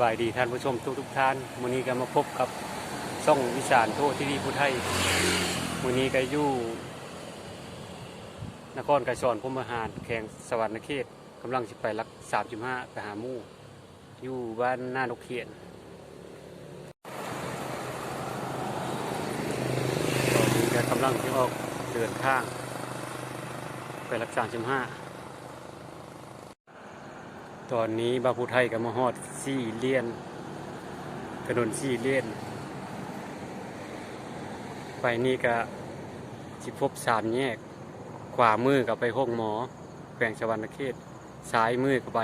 บายดีท่านผู้ชมทุกทุกท่านวันนี้ก็มาพบกับช่องวิสานโทษที่ดีผู้ไทยวันนี้ก็อยู่นครไกรสอนพมหารแข่งสวรรค์เขตกำลังสิไปรักสามสิบห้าไปหามู่อยู่บ้านหน้านกเขียนตอนนี้ก็กำลังที่ออกเดินทาง ไปรักสามสิบห้าตอนนี้บาภูไทยกับมาฮอด สี่เลียน ถนนสี่เลียน ไปนี่ก็สิพบสามแยก ขวามือกับไปห้องหมอ แขวงสวรรณเขตซ้ายมือกับไป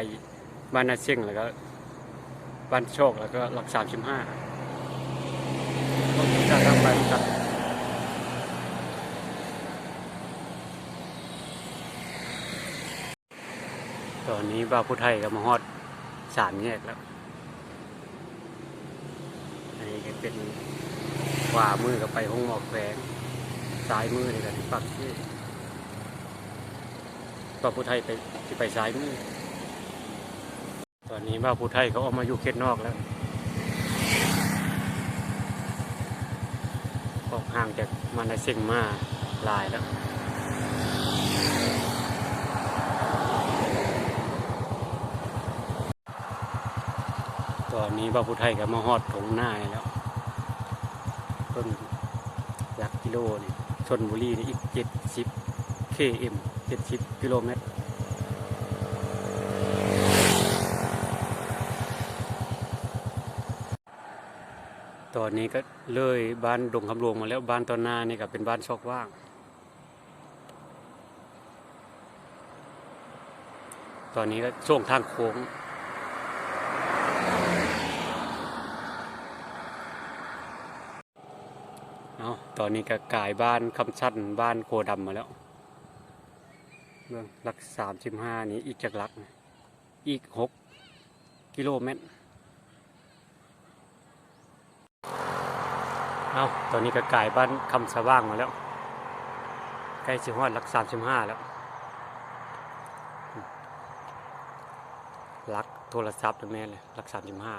บ้านนาเชียงแล้วก็บ้านโชคแล้วก็หลักสามสิบห้าจะทำไปกันตอนนี้บาพุไทยก็มาฮอดสามแยกแล้ว นี้ก็เป็นขวามือกับไปห้องหมอกแขวงซ้ายมือนี่ก็ที่ปักที่บาพุไทยไปที่ไปซ้ายมือตอนนี้บาพุไทยเขาออกมาอยู่เขตนอกแล้วออกห่างจากมันในเซ็งมาหลายแล้ว ตอนนี้บ้าผู้ไทยก็มาฮอดถงหน้าแล้วต้นหลักกิโลนี่ชนบุรีนี่อีกเจ็ดสิบ km เจ็ดสิบกิโลเมตรตอนนี้ก็เลยบ้านดงคำหลวงมาแล้วบ้านตอนหน้านี่ก็เป็นบ้านชอกว่าง ตอนนี้ก็ช่วงทางโค้ง เอาตอนนี้ก็กลายบ้านคำชันบ้านโคดำมาแล้วเมืองหลักสามสิบห้านี้อีกจากหลัก อีกหกกิโลเมตร เอาตอนนี้ก็กลายบ้านคำสว่างมาแล้ว ใกล้สิฮอดหลักสามสิบห้าแล้วหลักโทรศัพท์ตรงนี้เลยหลักสามสิบห้า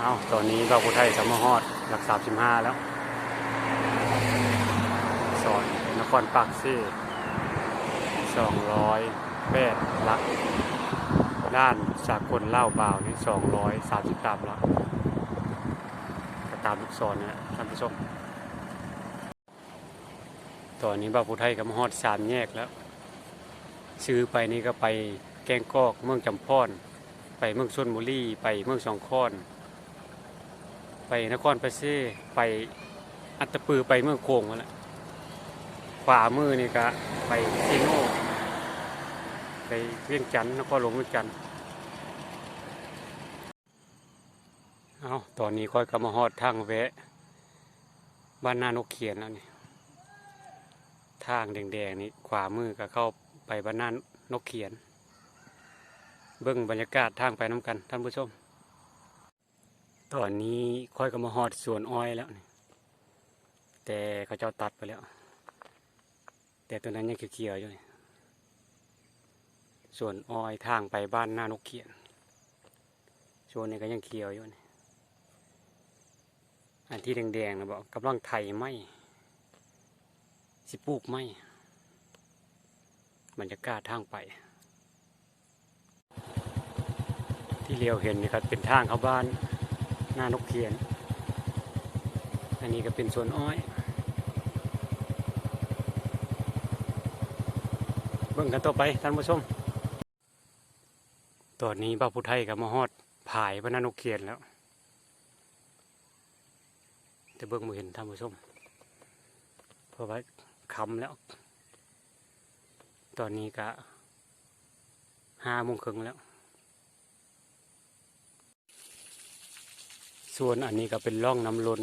เอาตอนนี้เราคนไทยสมฮอดหลักสามสิบห้าแล้ว สอนนครปากซี่สองร้อยแปดลัก ด้านสากลเล่าบ่าวนี่สองร้อยสามสิบสามลักก็ตามลูกศรนะท่านผู้ชมตอนนี้บ่าผู้ไทยก็มาฮอดสามแยกแล้ว ซื้อไปนี่ก็ไปแกงกอกเมืองจำพอนไปเมืองชนบุรีไปเมืองสองคอน ไปนครปเซไปอัตตปือไปเมืองโคงมาแล้วขวามือนี่ก็ไปซีโน่ไปเวียงจันทน์นครหลวงเวียงจันทน์เอาตอนนี้ค่อยกำมาฮอดทางแวะ บ้านนานกเขียนแล้วนี่ทางแดงๆนี่ขวามือก็เข้าไปบ้านนานกเขียน เบิ้งบรรยากาศทางไปน้ำกันท่านผู้ชม ตอนนี้ค่อยก็มาฮอดสวนอ้อยแล้วนี่แต่เขาเจ้าตัดไปแล้ว แต่ตัวนั้นยังเขียวๆอยู่ส่วนอ้อยทางไปบ้านหน้านกเขียนส่วนนี้ก็ยังเขียวอยู่อันที่แดงๆนะบอกกำลังไถไหมสิปลูกไหมบรรยากาศทางไป ที่เลียวเห็นนี่ครับเป็นทางเข้าบ้าน หน้านกเขียน อันนี้ก็เป็นสวนอ้อย เบิ่งกันต่อไปท่านผู้ชม ตอนนี้บ้าผู้ไทยกับมาฮอดผายพระนานกเขียนแล้ว แต่เบิ่งมืเห็นท่านผู้ชม เพราะว่าคำแล้ว ตอนนี้ก็ห้าโมงครึ่งแล้ว ส่วนอันนี้ก็เป็นร่องน้ำล้น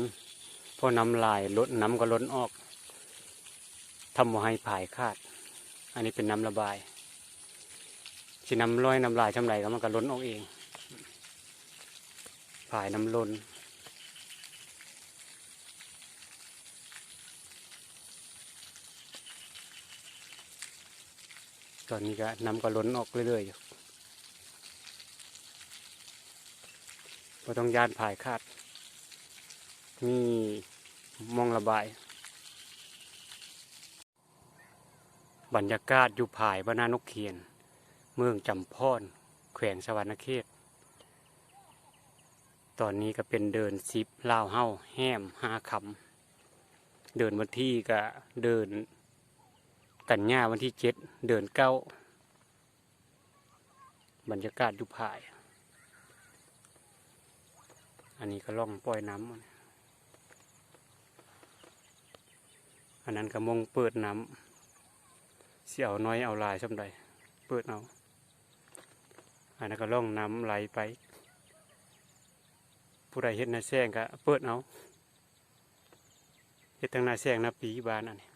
เพราะน้ำลายลดน้ำก็ล้นออกทำให้ผายคาด อันนี้เป็นน้ำระบายสิน้ำร้อยน้ำลายชำไรก็มันก็ล้นออกเองผายน้ำล้นตอนนี้ก็น้ำก็ล้นออกเรื่อยๆอยู่ ก็ต้องยานผายคาด มีมองระบาย บรรยากาศอยู่ผายบ้านานกเขียน เมืองจำพอนแขวงสวรรณเขต ตอนนี้ก็เป็นเดินซิปลาวเฮาแห้มห้าคำเดินวันที่ก็เดินกันยาวันที่เจ็ดเดินเก้า บรรยากาศอยู่ผาย อันนี้ก็ล่องปล่อยน้ำอันนั้นก็มงเปิดน้ำเสียวน้อยเอาลายสำใดเปิดเอาอันนั้นก็ล่องน้ำไหลไป ผู้ใดเห็นนาแซงก็เปิดเอาเห็ดทางนาแซงนาปีบานอันนี้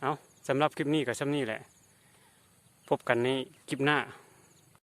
เอาสำหรับคลิปนี้ก็สำนี้แหละ พบกันในคลิปหน้า